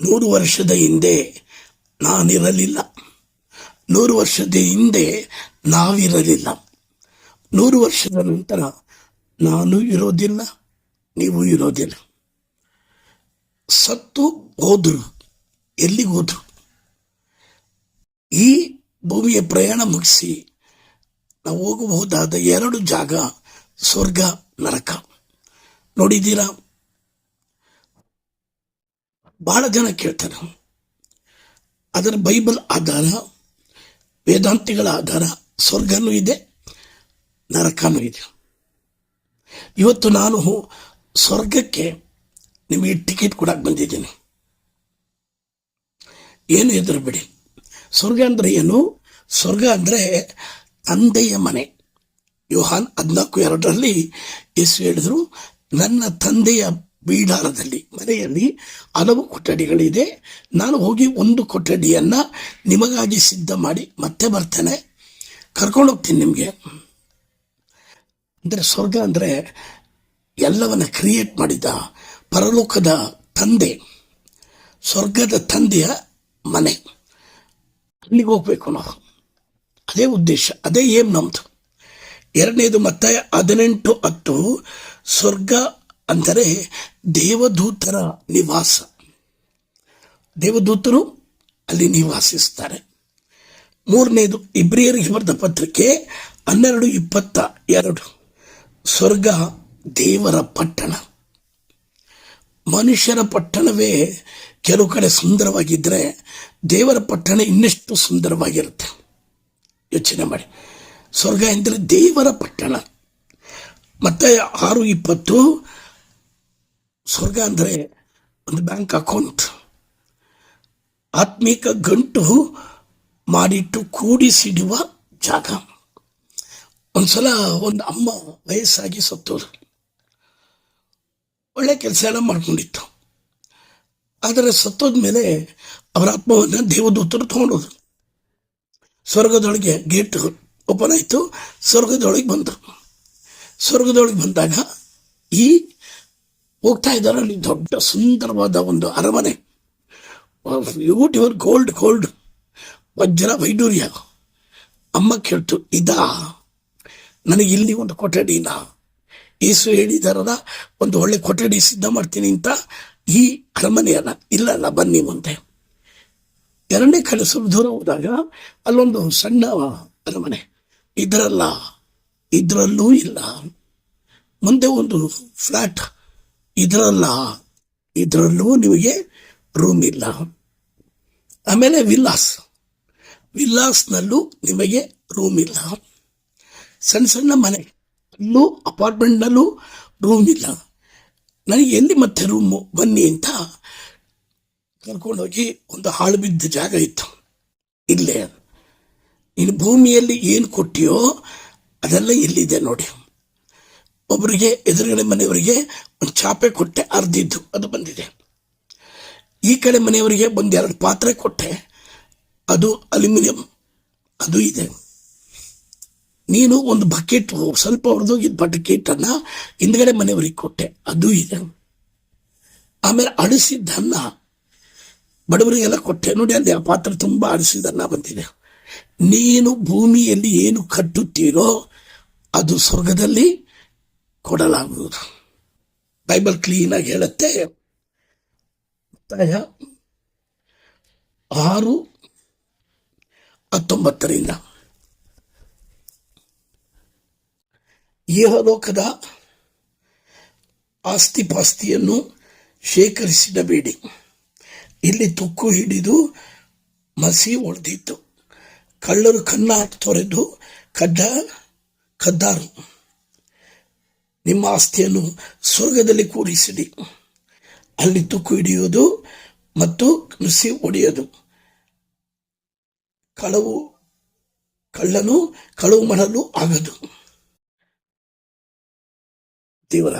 ನೂರು ವರ್ಷದ ಹಿಂದೆ ನಾನಿರಲಿಲ್ಲ. ನೂರು ವರ್ಷದ ಹಿಂದೆ ನಾವಿರಲಿಲ್ಲ. ನೂರು ವರ್ಷದ ನಂತರ ನಾನು ಇರೋದಿಲ್ಲ, ನೀವು ಇರೋದಿಲ್ಲ. ಸತ್ತು ಹೋದರು ಎಲ್ಲಿಗೋದ್ರು ಈ ಭೂಮಿಯ ಪ್ರಯಾಣ ಮುಗಿಸಿ ನಾವು ಹೋಗಬಹುದಾದ ಎರಡು ಜಾಗ, ಸ್ವರ್ಗ, ನರಕ. ನೋಡಿದ್ದೀರಾ? ಬಹಳ ಜನ ಕೇಳ್ತಾರೆ. ಅದರ ಬೈಬಲ್ ಆಧಾರ, ವೇದಾಂತಿಗಳ ಆಧಾರ, ಸ್ವರ್ಗನೂ ಇದೆ, ನರಕನೂ ಇದೆ. ಇವತ್ತು ನಾನು ಸ್ವರ್ಗಕ್ಕೆ ನಿಮಗೆ ಟಿಕೆಟ್ ಕೊಡಕ್ಕೆ ಬಂದಿದ್ದೀನಿ. ಏನು ಹೆದರಬೇಡಿ. ಸ್ವರ್ಗ ಅಂದರೆ ಏನು? ಸ್ವರ್ಗ ಅಂದರೆ ತಂದೆಯ ಮನೆ. ಯೋಹಾನ್ ಹದಿನಾಲ್ಕು ಎರಡರಲ್ಲಿ ಯೇಸು ಹೇಳಿದ್ರು, ನನ್ನ ತಂದೆಯ ಬೀಡಾರದಲ್ಲಿ, ಮನೆಯಲ್ಲಿ ಹಲವು ಕೊಠಡಿಗಳಿದೆ. ನಾನು ಹೋಗಿ ಒಂದು ಕೊಠಡಿಯನ್ನು ನಿಮಗಾಗಿ ಸಿದ್ಧ ಮಾಡಿ ಮತ್ತೆ ಬರ್ತೇನೆ. ಕರ್ಕೊಂಡು ಹೋಗ್ತೀನಿ ನಿಮಗೆ. ಅಂದರೆ ಸ್ವರ್ಗ ಅಂದರೆ ಎಲ್ಲವನ್ನ ಕ್ರಿಯೇಟ್ ಮಾಡಿದ ಪರಲೋಕದ ತಂದೆ, ಸ್ವರ್ಗದ ತಂದೆಯ ಮನೆ. ಅಲ್ಲಿಗೆ ಹೋಗ್ಬೇಕು ನಾವು. ಅದೇ ಉದ್ದೇಶ, ಅದೇ ಏಮ್ ನಮ್ದು. ಎರಡನೇದು ಮತ್ತೆ ಹದಿನೆಂಟು ಹತ್ತು, ಸ್ವರ್ಗ ಅಂದರೆ ದೇವದೂತರ ನಿವಾಸ. ದೇವದೂತರು ಅಲ್ಲಿ ನಿವಾಸಿಸ್ತಾರೆ. ಮೂರನೇದು ಇಬ್ರಿಯರಿಗೆ ಬರೆದ ಪತ್ರಿಕೆ ಹನ್ನೆರಡು, ಇಪ್ಪತ್ತ ಎರಡು. ಸ್ವರ್ಗ ದೇವರ ಪಟ್ಟಣ. ಮನುಷ್ಯರ ಪಟ್ಟಣವೇ ಕೆಲವು ಕಡೆ ಸುಂದರವಾಗಿದ್ದರೆ ದೇವರ ಪಟ್ಟಣ ಇನ್ನಷ್ಟು ಸುಂದರವಾಗಿರುತ್ತೆ? ಯೋಚನೆ ಮಾಡಿ. ಸ್ವರ್ಗ ಎಂದರೆ ದೇವರ ಪಟ್ಟಣ. ಮತ್ತೆ ಆರು, ಇಪ್ಪತ್ತು ಸ್ವರ್ಗ ಅಂದರೆ ಒಂದು ಬ್ಯಾಂಕ್ ಅಕೌಂಟ್. ಆತ್ಮಿಕ ಗಂಟು ಮಾಡಿಟ್ಟು ಕೂಡಿಸಿಡುವ ಜಾಗ. ಒಂದು ಸಲ ಒಂದು ಅಮ್ಮ ವಯಸ್ಸಾಗಿ ಸತ್ತೋದು ಒಳ್ಳೆ ಕೆಲಸ ಎಲ್ಲ ಮಾಡ್ಕೊಂಡಿತ್ತು. ಆದರೆ ಸತ್ತೋದ ಮೇಲೆ ಅವರ ಆತ್ಮವನ್ನು ದೇವದೂತರು ತಗೊಂಡೋದು ಸ್ವರ್ಗದೊಳಗೆ ಗೇಟ್ ಓಪನ್ ಆಯಿತು. ಸ್ವರ್ಗದೊಳಗೆ ಬಂದರು. ಸ್ವರ್ಗದೊಳಗೆ ಬಂದಾಗ ಈ ಹೋಗ್ತಾ ಇದ್ದಾರೆ ಅಲ್ಲಿ ದೊಡ್ಡ ಸುಂದರವಾದ ಒಂದು ಅರಮನೆ. ಬ್ಯೂಟಿಫುಲ್ ಗೋಲ್ಡ್ ಗೋಲ್ಡ್ ವಜ್ರ ವೈಡೂರ್ಯ. ಅಮ್ಮ ಕೇಳ್ತು, ಇದಾ? ನನಗೆ ಇಲ್ಲಿ ಒಂದು ಕೊಠಡಿನ ಏಸು ಹೇಳಿದಾರಲ್ಲ, ಒಂದು ಒಳ್ಳೆ ಕೊಠಡಿ ಸಿದ್ಧ ಮಾಡ್ತೀನಿ ಅಂತ ಈ ಅರಮನೆಯನ್ನ. ಇಲ್ಲಲ್ಲ ಬನ್ನಿ ಮುಂದೆ. ಎರಡನೇ ಕಡೆ ಸ್ವಲ್ಪ ದೂರ ಹೋದಾಗ ಅಲ್ಲೊಂದು ಸಣ್ಣ ಅರಮನೆ. ಇದರಲ್ಲ, ಇದರಲ್ಲೂ ಇಲ್ಲ. ಮುಂದೆ ಒಂದು ಫ್ಲಾಟ್. ಇದರಲ್ಲ, ಇದರಲ್ಲೂ ನಿಮಗೆ ರೂಮ್ ಇಲ್ಲ. ಆಮೇಲೆ ವಿಲ್ಲಾಸ್. ವಿಲ್ಲಾಸ್ನಲ್ಲೂ ನಿಮಗೆ ರೂಮ್ ಇಲ್ಲ. ಸಣ್ಣ ಸಣ್ಣ ಮನೆ ಅಲ್ಲೂ ಅಪಾರ್ಟ್ಮೆಂಟ್ನಲ್ಲೂ ರೂಮ್ ಇಲ್ಲ. ನನಗೆ ಎಲ್ಲಿ ಮತ್ತೆ ರೂಮು ಬನ್ನಿ ಅಂತ ಕರ್ಕೊಂಡೋಗಿ ಒಂದು ಹಾಳು ಬಿದ್ದ ಜಾಗ ಇತ್ತು. ಇಲ್ಲೇ. ಇನ್ನು ಭೂಮಿಯಲ್ಲಿ ಏನು ಕೊಟ್ಟಿಯೋ ಅದೆಲ್ಲ ಇಲ್ಲಿದೆ ನೋಡಿ. ಒಬ್ಬರಿಗೆ ಎದುರುಗಡೆ ಮನೆಯವರಿಗೆ ಒಂದು ಚಾಪೆ ಕೊಟ್ಟೆ ಅರ್ಧಿದ್ದು ಅದು ಬಂದಿದೆ. ಈ ಕಡೆ ಮನೆಯವರಿಗೆ ಒಂದು ಎರಡು ಪಾತ್ರೆ ಕೊಟ್ಟೆ, ಅದು ಅಲ್ಯೂಮಿನಿಯಂ, ಅದು ಇದೆ. ನೀನು ಒಂದು ಬಕೆಟ್, ಸ್ವಲ್ಪ ಹೊಡೆದೋಗಿದ್ದ ಬಕೆಟನ್ನು ಹಿಂದ್ಗಡೆ ಮನೆಯವರಿಗೆ ಕೊಟ್ಟೆ, ಅದು ಇದೆ. ಆಮೇಲೆ ಅಳಿಸಿದ್ದನ್ನ ಬಡವರಿಗೆಲ್ಲ ಕೊಟ್ಟೆ. ನೋಡಿ, ಅಲ್ಲಿ ಆ ಪಾತ್ರೆ ತುಂಬ ಅಳಿಸಿದನ್ನ ಬಂದಿದೆ. ನೀನು ಭೂಮಿಯಲ್ಲಿ ಏನು ಕಟ್ಟುತ್ತೀರೋ, ಅದು ಸ್ವರ್ಗದಲ್ಲಿ ಕೊಡಲಾಗುವುದು. ಬೈಬಲ್ ಕ್ಲೀನಾಗಿ ಹೇಳುತ್ತೆ. ಆರು ಹತ್ತೊಂಬತ್ತರಿಂದ. ಇಹಲೋಕದ ಆಸ್ತಿ ಪಾಸ್ತಿಯನ್ನು ಶೇಖರಿಸಿಡಬೇಡಿ. ಇಲ್ಲಿ ತುಕ್ಕು ಹಿಡಿದು ಮಸಿ ಒಡೆದಿತ್ತು. ಕಳ್ಳರು ಕನ್ನ ತೊರೆದು ಕದ್ದ ಕದ್ದಾರು. ನಿಮ್ಮ ಆಸ್ತಿಯನ್ನು ಸ್ವರ್ಗದಲ್ಲಿ ಕೂಡಿಸಿಡಿ ಅಲ್ಲಿ ತುಕ್ಕು ಹಿಡಿಯುವುದು ಮತ್ತು ನುಸಿ ಒಡೆಯೋದು ಕಳವು ಕಳ್ಳನು ಕಳವು ಮಾಡಲು ಆಗದು ದೇವರ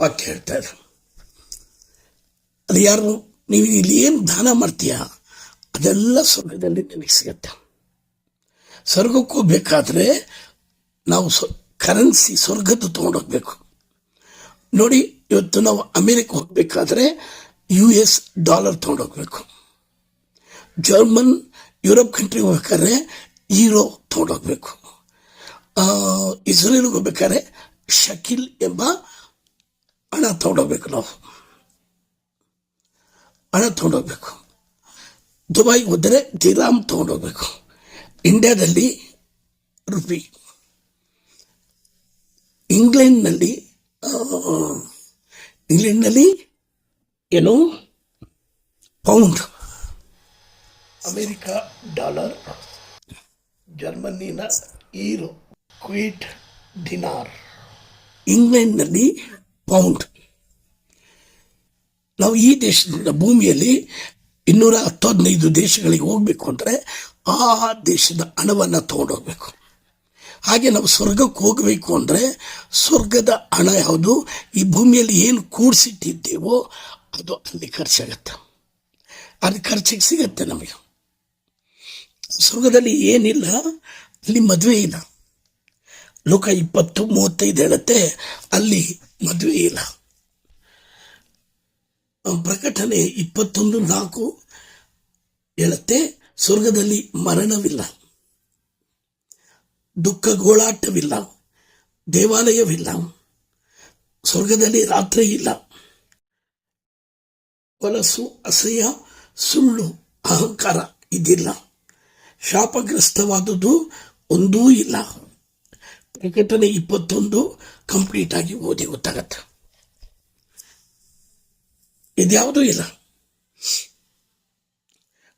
ವಾಕ್ಯ ಹೇಳ್ತಾ ಇದ್ರು ಅದು ಯಾರು, ನೀವು ಇಲ್ಲಿ ಏನು ದಾನ ಮಾಡ್ತೀಯ? ಅದೆಲ್ಲ ಸ್ವರ್ಗದಲ್ಲಿ ನಿನಗೆ ಸಿಗತ್ತೆ. ಸ್ವರ್ಗಕ್ಕೂ ಬೇಕಾದರೆ ನಾವು ಕರೆನ್ಸಿ ಸ್ವರ್ಗದ್ದು ತೊಗೊಂಡೋಗ್ಬೇಕು. ನೋಡಿ, ಇವತ್ತು ನಾವು ಅಮೇರಿಕ ಹೋಗಬೇಕಾದ್ರೆ ಯು ಎಸ್ ಡಾಲರ್ ತೊಗೊಂಡೋಗ್ಬೇಕು. ಜರ್ಮನ್, ಯುರೋಪ್ ಕಂಟ್ರಿಗೆ ಹೋಗ್ಬೇಕಾದ್ರೆ ಈರೋ ತೊಗೊಂಡೋಗ್ಬೇಕು. ಇಸ್ರೇಲ್ಗೆ ಹೋಗ್ಬೇಕಾದ್ರೆ ಶಕಿಲ್ ಎಂಬ ಹಣ ತೊಗೊಂಡೋಗ್ಬೇಕು ನಾವು. ಹಣ ತೊಗೊಂಡೋಗ್ಬೇಕು. ದುಬೈಗೆ ಹೋದರೆ ದಿರಾಮ್ ತೊಗೊಂಡೋಗ್ಬೇಕು. ಇಂಡಿಯಾದಲ್ಲಿ ರುಪಿ. ಇಂಗ್ಲೆಂಡ್ನಲ್ಲಿ ಇಂಗ್ಲೆಂಡ್ನಲ್ಲಿ ಏನು? ಪೌಂಡ್. ಅಮೇರಿಕಾ ಡಾಲರ್ ಜರ್ಮನಿನ ಈರೋ ಕ್ವೀಟ್ ಡಿನಾರ್ ಇಂಗ್ಲೆಂಡ್ನಲ್ಲಿ ಪೌಂಡ್. ನಾವು ಈ ದೇಶದಿಂದ ಭೂಮಿಯಲ್ಲಿ ಇನ್ನೂರ ಹತ್ತು ಹದಿನೈದು ದೇಶಗಳಿಗೆ ಹೋಗಬೇಕು ಅಂದರೆ ಆ ದೇಶದ ಹಣವನ್ನು ತಗೊಂಡೋಗ್ಬೇಕು. ಹಾಗೆ ನಾವು ಸ್ವರ್ಗಕ್ಕೆ ಹೋಗಬೇಕು ಅಂದರೆ ಸ್ವರ್ಗದ ಹಣ ಯಾವುದು? ಈ ಭೂಮಿಯಲ್ಲಿ ಏನು ಕೂಡಿಸಿಟ್ಟಿದ್ದೇವೋ ಅದು ಅಲ್ಲಿ ಖರ್ಚಾಗತ್ತೆ. ಅಲ್ಲಿ ಖರ್ಚಿಗೆ ಸಿಗತ್ತೆ ನಮಗೆ. ಸ್ವರ್ಗದಲ್ಲಿ ಏನಿಲ್ಲ, ಅಲ್ಲಿ ಮದುವೆ ಇಲ್ಲ. ಲೋಕ ಇಪ್ಪತ್ತು ಮೂವತ್ತೈದು ಹೇಳುತ್ತೆ, ಅಲ್ಲಿ ಮದುವೆ ಇಲ್ಲ. ಪ್ರಕಟಣೆ ಇಪ್ಪತ್ತೊಂದು ನಾಲ್ಕು ಹೇಳುತ್ತೆ, ಸ್ವರ್ಗದಲ್ಲಿ ಮರಣವಿಲ್ಲ. ದುಃಖ ಗೋಳಾಟವಿಲ್ಲ ದೇವಾಲಯವಿಲ್ಲ. ಸ್ವರ್ಗದಲ್ಲಿ ರಾತ್ರಿ ಇಲ್ಲ. ಹೊಲಸು, ಅಸಹ್ಯ, ಸುಳ್ಳು, ಅಹಂಕಾರ ಇದಿಲ್ಲ ಶಾಪಗ್ರಸ್ತವಾದುದು ಒಂದೂ ಇಲ್ಲ. ಪ್ರಕಟಣೆ ಇಪ್ಪತ್ತೊಂದು ಕಂಪ್ಲೀಟ್ ಆಗಿ ಓದಿ ಗೊತ್ತಾಗತ್ತೆ. ಇದ್ಯಾವುದೂ ಇಲ್ಲ.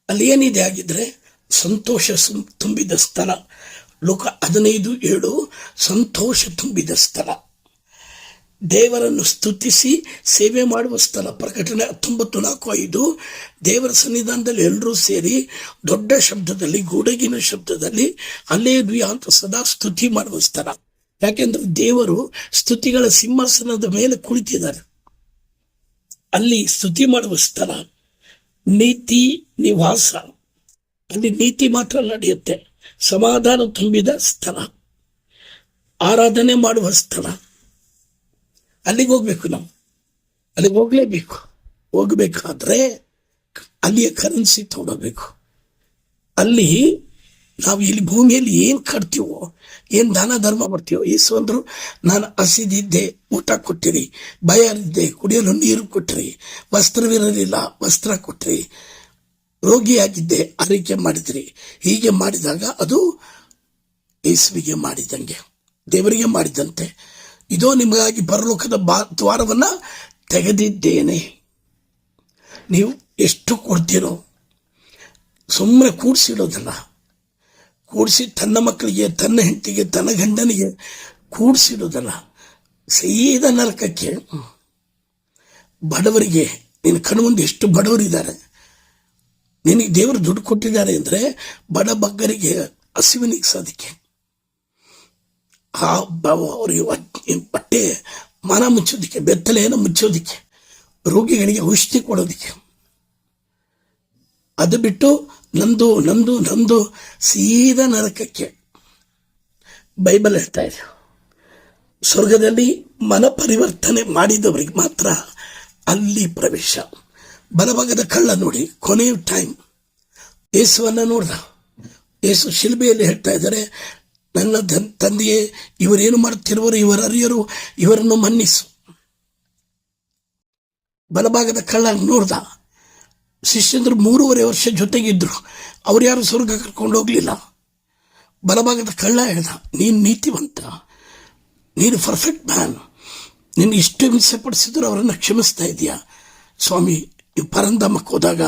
ಅಲ್ಲಿ ಏನಿದೆ ಆಗಿದ್ರೆ ಸಂತೋಷ ತುಂಬಿದ ಸ್ಥಳ. ಲೋಕ ಹದಿನೈದು ಏಳು, ಸಂತೋಷ ತುಂಬಿದ ಸ್ಥಳ. ದೇವರನ್ನು ಸ್ತುತಿಸಿ ಸೇವೆ ಮಾಡುವ ಸ್ಥಳ. ಪ್ರಕಟಣೆ ಹತ್ತೊಂಬತ್ತು ನಾಲ್ಕು ಐದು, ದೇವರ ಸನ್ನಿಧಾನದಲ್ಲಿ ಎಲ್ಲರೂ ಸೇರಿ ದೊಡ್ಡ ಶಬ್ದದಲ್ಲಿ, ಗೂಡಗಿನ ಶಬ್ದದಲ್ಲಿ ಅಲ್ಲೇ ಅಂತ ಸದಾ ಸ್ತುತಿ ಮಾಡುವ ಸ್ಥಳ. ಯಾಕೆಂದ್ರೆ ದೇವರು ಸ್ತುತಿಗಳ ಸಿಂಹಾಸನದ ಮೇಲೆ ಕುಳಿತಿದ್ದಾರೆ. ಅಲ್ಲಿ ಸ್ತುತಿ ಮಾಡುವ ಸ್ಥಳ. ನೀತಿ ನಿವಾಸ. ಅಲ್ಲಿ ನೀತಿ ಮಾತ್ರ ನಡೆಯುತ್ತೆ. ಸಮಾಧಾನ ತುಂಬಿದ ಸ್ಥಳ. ಆರಾಧನೆ ಮಾಡುವ ಸ್ಥಳ. ಅಲ್ಲಿಗೆ ಹೋಗ್ಬೇಕು ನಾವು. ಅಲ್ಲಿಗೆ ಹೋಗ್ಲೇಬೇಕು. ಹೋಗ್ಬೇಕಾದ್ರೆ ಅಲ್ಲಿಯ ಕರೆನ್ಸಿ ತಗೊಳ್ಬೇಕು. ಅಲ್ಲಿ ನಾವು ಇಲ್ಲಿ ಭೂಮಿಯಲ್ಲಿ ಏನು ಕಟ್ತೀವೋ ಏನು ದಾನ ಧರ್ಮ ಮಾಡ್ತೀವೋ ಈಸು ಅಂದ್ರು ನಾನು ಹಸಿದಿದ್ದೆ ಊಟ ಕೊಟ್ಟಿರಿ ಭಯ ಇದ್ದೆ ಕುಡಿಯಲು ನೀರು ಕೊಟ್ಟಿರಿ ವಸ್ತ್ರವಿರಲಿಲ್ಲ ವಸ್ತ್ರ ಕೊಟ್ಟಿರಿ ರೋಗಿಯಾಗಿದ್ದೆ ಆರೈಕೆ ಮಾಡಿದ್ರಿ. ಹೀಗೆ ಮಾಡಿದಾಗ ಅದು ಯೇಸುವಿಗೆ ಮಾಡಿದಂಗೆ, ದೇವರಿಗೆ ಮಾಡಿದಂತೆ. ಇದೋ ನಿಮಗಾಗಿ ಪರಲೋಕದ ಬಾ, ದ್ವಾರವನ್ನು ತೆಗೆದಿದ್ದೇನೆ. ನೀವು ಎಷ್ಟು ಕೊಡ್ತೀರೋ ಸುಮ್ಮನೆ ಕೂಡಿಸಿಡೋದಲ್ಲ. ಕೂಡಿಸಿ ತನ್ನ ಮಕ್ಕಳಿಗೆ, ತನ್ನ ಹೆಂಡತಿಗೆ, ತನ್ನ ಗಂಡನಿಗೆ ಕೂಡಿಸಿಡೋದಲ್ಲ. ಸೀದಾ ನರಕಕ್ಕೆ ಬಡವರಿಗೆ, ನಿನ್ನ ಕಣ್ಣು ಮುಂದೆ ಎಷ್ಟು ಬಡವರಿದ್ದಾರೆ. ನಿನಗೆ ದೇವರು ದುಡ್ಡು ಕೊಟ್ಟಿದ್ದಾರೆ ಅಂದರೆ ಬಡ ಬಗ್ಗರಿಗೆ ಹಸಿವಿನಿಗ್ಸೋದಕ್ಕೆ ಆ ಬವ ಅವರಿಗೆ ಬಟ್ಟೆ ಮನ ಮುಚ್ಚೋದಿಕ್ಕೆ, ಬೆತ್ತಲೆಯನ್ನು ಮುಚ್ಚೋದಿಕ್ಕೆ, ರೋಗಿಗಳಿಗೆ ಔಷಧಿ ಕೊಡೋದಿಕ್ಕೆ. ಅದು ಬಿಟ್ಟು ನಂದು ನಂದು ನಂದು ಸೀದಾ ನರಕಕ್ಕೆ ಬೈಬಲ್ ಹೇಳ್ತಾ ಇದೆ. ಸ್ವರ್ಗದಲ್ಲಿ ಮನ ಪರಿವರ್ತನೆ ಮಾಡಿದವರಿಗೆ ಮಾತ್ರ ಅಲ್ಲಿ ಪ್ರವೇಶ. ಬಲಭಾಗದ ಕಳ್ಳ ನೋಡಿ, ಕೊನೆಯ ಟೈಮ್ ಯೇಸುವನ್ನ ನೋಡ್ದ. ಯೇಸು ಶಿಲ್ಬೆಯಲ್ಲಿ ಹೇಳ್ತಾ ಇದ್ದಾರೆ, ನನ್ನ ತಂದೆಯೇ, ಇವರೇನು ಮಾಡುತ್ತಿರುವರು ಇವರ ಅರಿಯರು ಇವರನ್ನು ಮನ್ನಿಸು. ಬಲಭಾಗದ ಕಳ್ಳ ನೋಡ್ದ. ಶಿಷ್ಯಂದ್ರು ಮೂರುವರೆ ವರ್ಷ ಜೊತೆಗಿದ್ದರು ಅವ್ರು ಯಾರು ಸ್ವರ್ಗ ಕರ್ಕೊಂಡು ಹೋಗಲಿಲ್ಲ. ಬಲಭಾಗದ ಕಳ್ಳ ಹೇಳ್ದ, ನೀನು ನೀತಿವಂತ, ನೀನು ಪರ್ಫೆಕ್ಟ್ ಮ್ಯಾನ್ ನೀನು ಇಷ್ಟು ಹಿಂಸೆ ಪಡಿಸಿದ್ರು ಅವರನ್ನು ಕ್ಷಮಿಸ್ತಾ ಇದೆಯಾ? ಸ್ವಾಮಿ ನೀವು ಪರಂಧಾಮಕ್ಕೆ ಹೋದಾಗ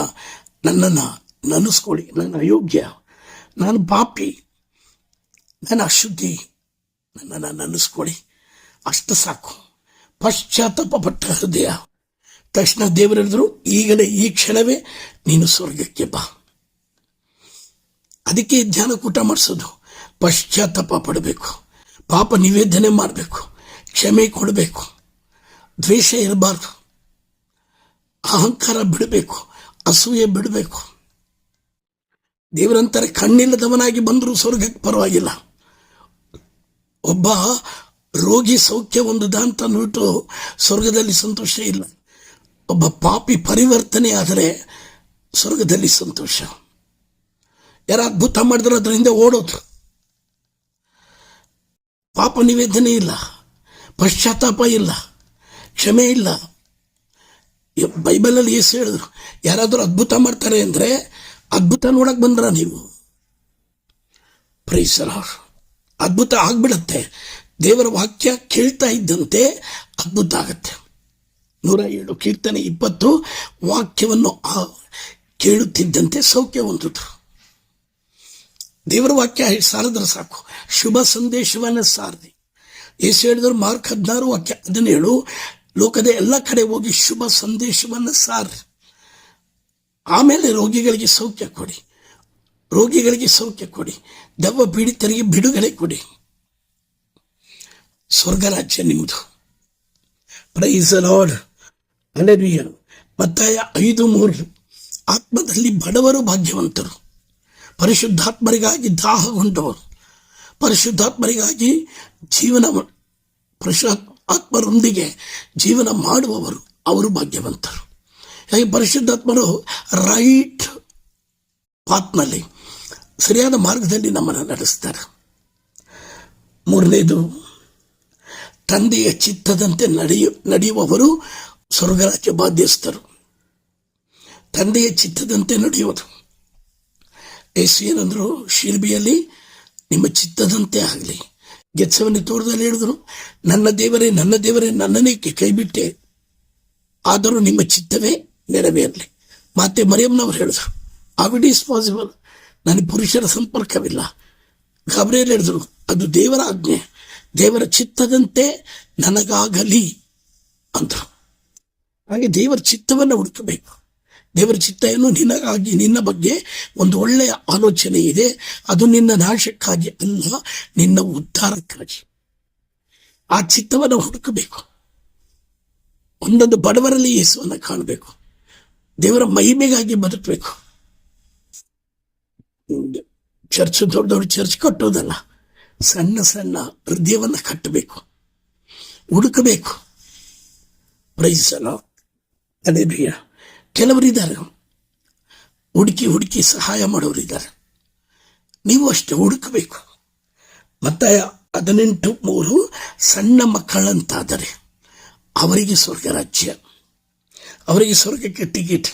ನನ್ನನ್ನು ನೆನೆಸ್ಕೊಳ್ಳಿ, ನನ್ನ ಅಯೋಗ್ಯ, ನಾನು ಪಾಪಿ, ನನ್ನ ಅಶುದ್ಧಿ, ನನ್ನನ್ನು ನೆನೆಸ್ಕೊಳ್ಳಿ. ಅಷ್ಟು ಸಾಕು. ಪಶ್ಚಾತ್ತಾಪ ಪಟ್ಟ ಹೃದಯ. ತಕ್ಷಣ ದೇವರೆಳಿದ್ರು ಈಗಲೇ ಈ ಕ್ಷಣವೇ ನೀನು ಸ್ವರ್ಗಕ್ಕೆ ಬಾ. ಅದಕ್ಕೆ ಧ್ಯಾನಕೂಟ ಮಾಡಿಸೋದು. ಪಶ್ಚಾತ್ತಾಪ ಪಡಬೇಕು ಪಾಪ ನಿವೇದನೆ ಮಾಡಬೇಕು. ಕ್ಷಮೆ ಕೊಡಬೇಕು. ದ್ವೇಷ ಇರಬಾರ್ದು. ಅಹಂಕಾರ ಬಿಡಬೇಕು, ಅಸೂಯೆ ಬಿಡಬೇಕು. ದೇವರಂತಾರೆ ಕಣ್ಣಿಲ್ಲದವನಾಗಿ ಬಂದರೂ ಸ್ವರ್ಗಕ್ಕೆ ಪರವಾಗಿಲ್ಲ. ಒಬ್ಬ ರೋಗಿ ಸೌಖ್ಯ ಒಂದು ದಾಂತ ಅಂದ್ಬಿಟ್ಟು ಸ್ವರ್ಗದಲ್ಲಿ ಸಂತೋಷ ಇಲ್ಲ. ಒಬ್ಬ ಪಾಪಿ ಪರಿವರ್ತನೆ ಆದರೆ ಸ್ವರ್ಗದಲ್ಲಿ ಸಂತೋಷ. ಯಾರು ಅದ್ಭುತ ಮಾಡಿದ್ರೆ ಅದರಿಂದ ಓಡೋದು ಪಾಪ ನಿವೇದನೆ ಇಲ್ಲ, ಪಶ್ಚಾತ್ತಾಪ ಇಲ್ಲ, ಕ್ಷಮೆ ಇಲ್ಲ. ಬೈಬಲಲ್ಲಿ ಏಸು ಹೇಳಿದ್ರು, ಯಾರಾದರೂ ಅದ್ಭುತ ಮಾಡ್ತಾರೆ ಅಂದರೆ ಅದ್ಭುತ ನೋಡಕ್ಕೆ ಬಂದ್ರ ನೀವು? ಪ್ರೈಸಲ ಅದ್ಭುತ ಆಗ್ಬಿಡತ್ತೆ. ದೇವರ ವಾಕ್ಯ ಕೇಳ್ತಾ ಇದ್ದಂತೆ ಅದ್ಭುತ ಆಗತ್ತೆ. ನೂರ ಏಳು ಕೀರ್ತನೆ ಇಪ್ಪತ್ತು ವಾಕ್ಯವನ್ನು ಕೇಳುತ್ತಿದ್ದಂತೆ ಸೌಖ್ಯ ಹೊಂದಿದ್ರು. ದೇವರ ವಾಕ್ಯ ಸಾರದ್ರೆ ಸಾಕು. ಶುಭ ಸಂದೇಶವನ್ನು ಸಾರದಿ. ಏಸು ಹೇಳಿದ್ರು ಮಾರ್ಕ್ ಹದಿನಾರು ವಾಕ್ಯ. ಹದಿನೇಳು ಲೋಕದ ಎಲ್ಲ ಕಡೆ ಹೋಗಿ ಶುಭ ಸಂದೇಶವನ್ನು ಸಾರ್. ಆಮೇಲೆ ರೋಗಿಗಳಿಗೆ ಸೌಖ್ಯ ಕೊಡಿ. ರೋಗಿಗಳಿಗೆ ಸೌಖ್ಯ ಕೊಡಿ. ದೆವ್ವ ಪೀಡಿತರಿಗೆ ಬಿಡುಗಡೆ ಕೊಡಿ. ಸ್ವರ್ಗ ರಾಜ್ಯ ನಿಮ್ಮದು ಪ್ರೈಸ್ ಲಾರ್ಡ್ ಅಲೆರಿಯ ಮತ್ತಾಯ ಐದು ಮೂರು. ಆತ್ಮದಲ್ಲಿ ಬಡವರು ಭಾಗ್ಯವಂತರು. ಪರಿಶುದ್ಧಾತ್ಮರಿಗಾಗಿ ದಾಹಗೊಂಡವರು. ಪರಿಶುದ್ಧಾತ್ಮರಿಗಾಗಿ ಜೀವನ ಪರಿಶುದ್ಧ ಆತ್ಮರೊಂದಿಗೆ ಜೀವನ ಮಾಡುವವರು ಅವರು ಭಾಗ್ಯವಂತರು. ಹಾಗೆ ಪರಿಶುದ್ಧಾತ್ಮರು ರೈಟ್ ಪಾತ್ನಲ್ಲಿ ಸರಿಯಾದ ಮಾರ್ಗದಲ್ಲಿ ನಮ್ಮನ್ನು ನಡೆಸ್ತಾರೆ. ಮೂರನೇದು, ತಂದೆಯ ಚಿತ್ತದಂತೆ ನಡೆಯ, ನಡೆಯುವವರು ಸ್ವರ್ಗರಾಜ್ಯ ಬಾಧ್ಯಸ್ಥರು. ತಂದೆಯ ಚಿತ್ತದಂತೆ ನಡೆಯುವುದು ಏಸು ಏನಂದ್ರು, ಶಿಲ್ಬಿಯಲ್ಲಿ ನಿಮ್ಮ ಚಿತ್ತದಂತೆ ಆಗಲಿ. ಗೆಚ್ಚವನಿ ತೋರದಲ್ಲಿ ಹೇಳಿದ್ರು, ನನ್ನ ದೇವರೇ ನನ್ನ ದೇವರೇ ನನ್ನನೇಕೆ ಕೈ ಬಿಟ್ಟೆ ಆದರೂ ನಿಮ್ಮ ಚಿತ್ತವೇ ನೆರವೇರಲಿ. ಮತ್ತೆ ಮರಿಯಮ್ಮನವ್ರು ಹೇಳಿದ್ರು ಆವಿಡ್ ಈಸ್ ಪಾಸಿಬಲ್. ನನ್ನ ಪುರುಷರ ಸಂಪರ್ಕವಿಲ್ಲ. ಗಾಬರಿಯಲ್ಲಿ ಹೇಳಿದ್ರು, ಅದು ದೇವರ ಆಜ್ಞೆ. ದೇವರ ಚಿತ್ತದಂತೆ ನನಗಾಗಲಿ. ಅಂದರು. ಹಾಗೆ ದೇವರ ಚಿತ್ತವನ್ನು ಹುಡುಕಬೇಕು. ದೇವರ ಚಿತ್ತ ಏನು? ನಿನಗಾಗಿ, ನಿನ್ನ ಬಗ್ಗೆ ಒಂದು ಒಳ್ಳೆಯ ಆಲೋಚನೆ ಇದೆ. ಅದು ನಿನ್ನ ನಾಶಕ್ಕಾಗಿ ಅಲ್ಲ, ನಿನ್ನ ಉದ್ಧಾರಕ್ಕಾಗಿ. ಆ ಚಿತ್ತವನ್ನು ಹುಡುಕಬೇಕು. ಒಂದೊಂದು ಬಡವರಲ್ಲಿ ಯೇಸುವನ್ನು ಕಾಣಬೇಕು. ದೇವರ ಮಹಿಮೆಗಾಗಿ ಬದುಕಬೇಕು. ಚರ್ಚ್ ದೊಡ್ಡ ದೊಡ್ಡ ಚರ್ಚ್ ಕಟ್ಟೋದಲ್ಲ, ಸಣ್ಣ ಸಣ್ಣ ಹೃದಯವನ್ನು ಕಟ್ಟಬೇಕು. ಹುಡುಕಬೇಕು. ಪ್ರೈಸಲ್ಲ ಅದೇ ಕೆಲವರಿದ್ದಾರೆ. ಹುಡುಕಿ ಹುಡುಕಿ ಸಹಾಯ ಮಾಡೋರಿದ್ದಾರೆ. ನೀವು ಅಷ್ಟೇ ಹುಡುಕಬೇಕು. ಮತ್ತು ಹದಿನೆಂಟು ಮೂರು ಸಣ್ಣ ಮಕ್ಕಳಂತಾದರೆ ಅವರಿಗೆ ಸ್ವರ್ಗ ರಾಜ್ಯ. ಅವರಿಗೆ ಸ್ವರ್ಗಕ್ಕೆ ಟಿಕೆಟ್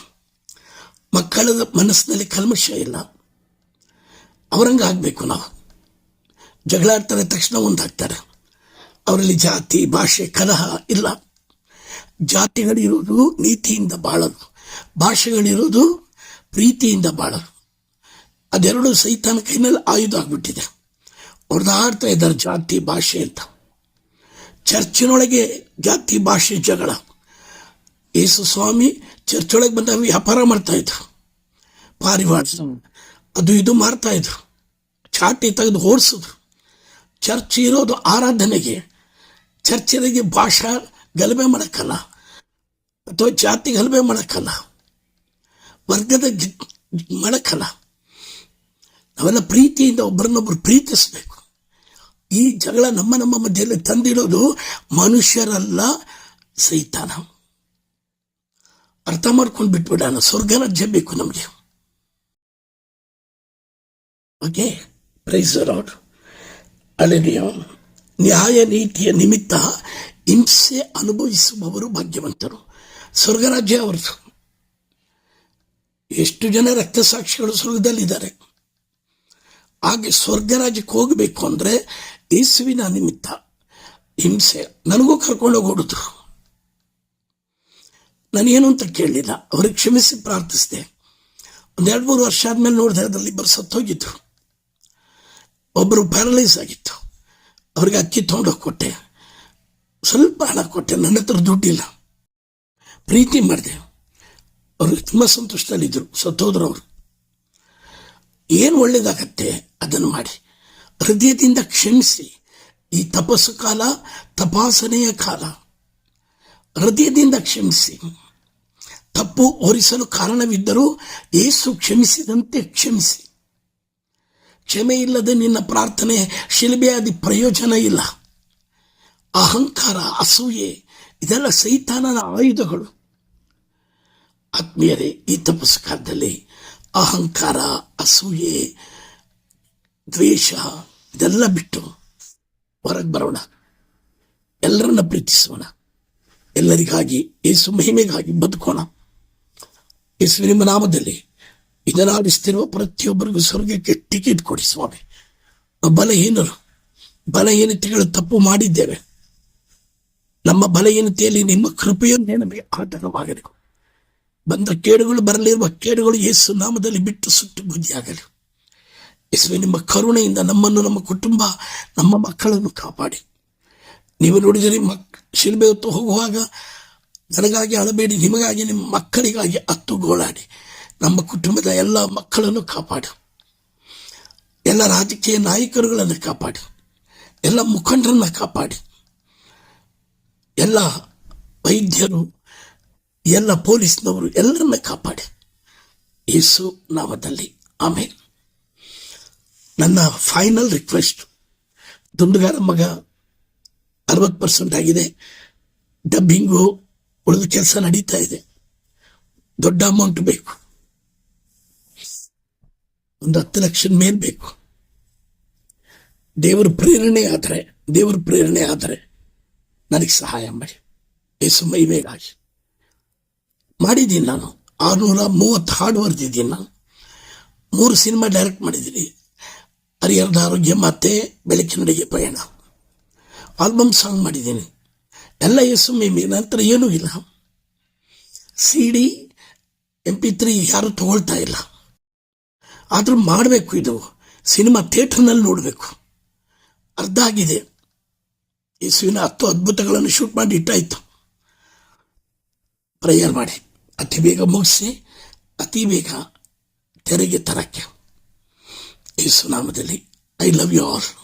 ಮಕ್ಕಳ ಮನಸ್ಸಿನಲ್ಲಿ ಕಲ್ಮಶ ಇಲ್ಲ. ಅವರಂಗೆ ಆಗಬೇಕು ನಾವು ಜಗಳಾಡ್ತಾರೆ ತಕ್ಷಣ ಒಂದಾಗ್ತಾರೆ. ಅವರಲ್ಲಿ ಜಾತಿ, ಭಾಷೆ, ಕಲಹ ಇಲ್ಲ. ಜಾತಿಗಳಿರುವುದು ನೀತಿಯಿಂದ ಬಾಳಲು ಭಾಷೆಗಳಿರೋದು ಪ್ರೀತಿಯಿಂದ ಬಾಳ ಅದೆರಡು ಸೈತಾನ ಕೈನಲ್ಲಿ ಆಯುಧ ಆಗ್ಬಿಟ್ಟಿದೆ. ಹೊಡೆದಾಡ್ತಾ ಇದ್ದಾರೆ ಜಾತಿ ಭಾಷೆ ಅಂತ. ಚರ್ಚಿನೊಳಗೆ ಜಾತಿ ಭಾಷೆ ಜಗಳ. ಯೇಸು ಸ್ವಾಮಿ ಚರ್ಚೊಳಗೆ ಬಂದಾಗ ವ್ಯಾಪಾರ ಮಾಡ್ತಾ ಇದ್ರು. ಪಾರಿವಾಳ. ಅದು ಇದು ಮಾರ್ತಾ ಇದ್ರು. ಚಾಟಿ ತೆಗೆದು ಓಡಿಸಿದ್ರು ಚರ್ಚ್ ಇರೋದು ಆರಾಧನೆಗೆ. ಚರ್ಚಿಗೆ ಭಾಷಾ ಗಲಭೆ ಮಾಡಕ್ಕಲ್ಲ. ಅಥವಾ ಜಾತಿ ಗಲಭೆ ಮಾಡಕ್ಕಲ್ಲ ವರ್ಗದ ಮಾಡಕ್ಕಲ್ಲ ನಾವೆಲ್ಲ ಪ್ರೀತಿಯಿಂದ ಒಬ್ಬರನ್ನೊಬ್ಬರು ಪ್ರೀತಿಸಬೇಕು. ಈ ಜಗಳ ನಮ್ಮ ನಮ್ಮ ಮಧ್ಯದಲ್ಲಿ ತಂದಿಡೋದು ಮನುಷ್ಯರಲ್ಲ ಸೈತಾನ. ಅರ್ಥ ಮಾಡ್ಕೊಂಡು ಬಿಟ್ಬಿಡೋಣ. ಸ್ವರ್ಗ ರಾಜ್ಯ ಬೇಕು ನಮಗೆ. ಓಕೆ ಪ್ರೈಸ್ ಲಾರ್ಡ್ ಅಲ್ಲಿಯ ನ್ಯಾಯ ನೀತಿಯ ನಿಮಿತ್ತ ಹಿಂಸೆ ಅನುಭವಿಸುವವರು ಭಾಗ್ಯವಂತರು. ಸ್ವರ್ಗರಾಜ್ಯ ಅವರದು. ಎಷ್ಟು ಜನ ರಕ್ತಸಾಕ್ಷಿಗಳು ಸ್ವರ್ಗದಲ್ಲಿದ್ದಾರೆ. ಹಾಗೆ ಸ್ವರ್ಗರಾಜ್ಯಕ್ಕೆ ಹೋಗಬೇಕು ಅಂದರೆ ಯೇಸುವಿನ ನಿಮಿತ್ತ ಹಿಂಸೆ ನನಗೂ ಕರ್ಕೊಂಡು ಹೋಗೋಡುದು ನಾನೇನು ಅಂತ ಕೇಳಲಿಲ್ಲ. ಅವ್ರಿಗೆ ಕ್ಷಮಿಸಿ ಪ್ರಾರ್ಥಿಸಿದೆ. ಒಂದೆರಡು ಮೂರು ವರ್ಷ ಆದಮೇಲೆ ನೋಡಿದೆ, ಅದರಲ್ಲಿ ಇಬ್ಬರು ಸತ್ತೋಗಿದ್ರು ಒಬ್ಬರು ಪ್ಯಾರಲೈಸ್ ಆಗಿತ್ತು. ಅವ್ರಿಗೆ ಅಕ್ಕಿ ತೊಗೊಂಡೋಗಿ ಕೊಟ್ಟೆ. ಸ್ವಲ್ಪ ಹಣ ಕೊಟ್ಟೆ. ನನ್ನ ಹತ್ರ ದುಡ್ಡಿಲ್ಲ. ಪ್ರೀತಿ ಮಾಡಿದೆ. ಅವರು ತುಂಬ ಸಂತೋಷದಲ್ಲಿದ್ದರು ಸತ್ತೋದ್ರು ಅವರು ಏನು ಒಳ್ಳೇದಾಗತ್ತೆ ಅದನ್ನು ಮಾಡಿ. ಹೃದಯದಿಂದ ಕ್ಷಮಿಸಿ. ಈ ತಪಸ್ಸು ಕಾಲ, ತಪಾಸಣೆಯ ಕಾಲ. ಹೃದಯದಿಂದ ಕ್ಷಮಿಸಿ. ತಪ್ಪು ಹೊರಿಸಲು ಕಾರಣವಿದ್ದರೂ ಏಸು ಕ್ಷಮಿಸಿದಂತೆ ಕ್ಷಮಿಸಿ. ಕ್ಷಮೆ ಇಲ್ಲದೆ ನಿನ್ನ ಪ್ರಾರ್ಥನೆ ಶಿಲ್ಬೆಯಾದಿ ಪ್ರಯೋಜನ ಇಲ್ಲ. ಅಹಂಕಾರ, ಅಸೂಯೆ ಇದೆಲ್ಲ ಸೈತಾನನ ಆಯುಧಗಳು. ಆತ್ಮೀಯರೇ, ಈ ತಪಸ್ಕಾರದಲ್ಲಿ ಅಹಂಕಾರ, ಅಸೂಯೆ, ದ್ವೇಷ, ಇದೆಲ್ಲ ಬಿಟ್ಟು ಹೊರಗೆ ಬರೋಣ. ಎಲ್ಲರನ್ನ ಪ್ರೀತಿಸೋಣ. ಎಲ್ಲರಿಗಾಗಿ, ಯೇಸು ಮಹಿಮೆಗಾಗಿ ಬದುಕೋಣ. ಯೇಸು ನಿಮ್ಮ ನಾಮದಲ್ಲಿ ಇದನ್ನಾಡಿಸ್ತಿರುವ ಪ್ರತಿಯೊಬ್ಬರಿಗೂ ಸ್ವರ್ಗಕ್ಕೆ ಟಿಕೆಟ್ ಕೊಡಿ ಸ್ವಾಮಿ. ಬಲಹೀನರು. ಬಲಹೀನತೆಗಳು ತಪ್ಪು ಮಾಡಿದ್ದೇವೆ. ನಮ್ಮ ಬಲಹೀನತೆಯಲ್ಲಿ ನಿಮ್ಮ ಕೃಪೆಯನ್ನೇ ನಮಗೆ ಆಧಾರವಾಗಲಿ ಬಂದ ಕೇಡುಗಳು ಬರಲಿರುವ ಕೇಡುಗಳು ಯೇಸು ನಾಮದಲ್ಲಿ ಬಿಟ್ಟು ಸುಟ್ಟು ಬುದ್ಧಿಯಾಗಲಿ ಯೇಸುವೆ, ನಿಮ್ಮ ಕರುಣೆಯಿಂದ ನಮ್ಮನ್ನು, ನಮ್ಮ ಕುಟುಂಬ, ನಮ್ಮ ಮಕ್ಕಳನ್ನು ಕಾಪಾಡಿ. ನೀವು ನೋಡಿದರೆ ಮಕ್ ಶಿಲ್ಬೆ ಹೊತ್ತು ಹೋಗುವಾಗ ನನಗಾಗಿ ಅಳಬೇಡಿ, ನಿಮಗಾಗಿ, ನಿಮ್ಮ ಮಕ್ಕಳಿಗಾಗಿ ಹತ್ತು ಗೋಳಾಡಿ ನಮ್ಮ ಕುಟುಂಬದ ಎಲ್ಲ ಮಕ್ಕಳನ್ನು ಕಾಪಾಡು. ಎಲ್ಲ ರಾಜಕೀಯ ನಾಯಕರುಗಳನ್ನು ಕಾಪಾಡಿ. ಎಲ್ಲ ಮುಖಂಡರನ್ನು ಕಾಪಾಡಿ. ಎಲ್ಲ ವೈದ್ಯರು, ಎಲ್ಲ ಪೊಲೀಸ್ನವರು ಎಲ್ಲರನ್ನ ಕಾಪಾಡಿ. ಯೇಸು ನಾವದಲ್ಲಿ ಆಮೇಲೆ ನನ್ನ ಫೈನಲ್ ರಿಕ್ವೆಸ್ಟ್, ದುಂಡುಗಾರ ಮಗ ಅರವತ್ತು ಪರ್ಸೆಂಟ್ ಆಗಿದೆ. ಡಬ್ಬಿಂಗು ಉಳಿದ ಕೆಲಸ ನಡೀತಾ ಇದೆ. ದೊಡ್ಡ ಅಮೌಂಟ್ ಬೇಕು. ಒಂದು ಹತ್ತು ಲಕ್ಷದ ಮೇಲೆ ಬೇಕು. ದೇವರ ಪ್ರೇರಣೆ ಆದರೆ, ದೇವರ ಪ್ರೇರಣೆ ಆದರೆ ನನಗೆ ಸಹಾಯ ಮಾಡಿ ಯೇಸು ಮೈಮೇಗಾಗಿ ಮಾಡಿದ್ದೀನಿ ನಾನು. ಆರುನೂರ ಮೂವತ್ತು ಹಾಡು ಬರೆದಿದ್ದೀನಿ ನಾನು. ಮೂರು ಸಿನಿಮಾ ಡೈರೆಕ್ಟ್ ಮಾಡಿದ್ದೀನಿ. ಹರಿಹರದ ಆರೋಗ್ಯ ಮತ್ತೆ ಬೆಳಕಿನಡೆಗೆ ಪಯಣ. ಆಲ್ಬಮ್ ಸಾಂಗ್ ಮಾಡಿದ್ದೀನಿ. ಎಲ್ಲ ಯೇಸು ಮೈಮೆ ನಂತರ ಏನೂ ಇಲ್ಲ. C D, M P three ಯಾರು ತಗೊಳ್ತಾ ಇಲ್ಲ. ಆದರೂ ಮಾಡಬೇಕು ಇದು. ಸಿನಿಮಾ ಥಿಯೇಟ್ರ್ನಲ್ಲಿ ನೋಡಬೇಕು. ಅರ್ಧ ಆಗಿದೆ. ಯೇಸುವಿನ ಹತ್ತು ಅದ್ಭುತಗಳನ್ನು ಶೂಟ್ ಮಾಡಿ ಇಟ್ಟಾಯಿತು. ಪ್ರೇಯರ್ ಮಾಡಿ. ಅತಿ ಬೇಗ ಮುಗಿಸಿ, ಅತಿ ಬೇಗ ತೆರೆಗೆ ತರಕ್ಕೆ. ಯೇಸು ನಾಮದಲ್ಲಿ ಐ ಲವ್ ಯು ಆಲ್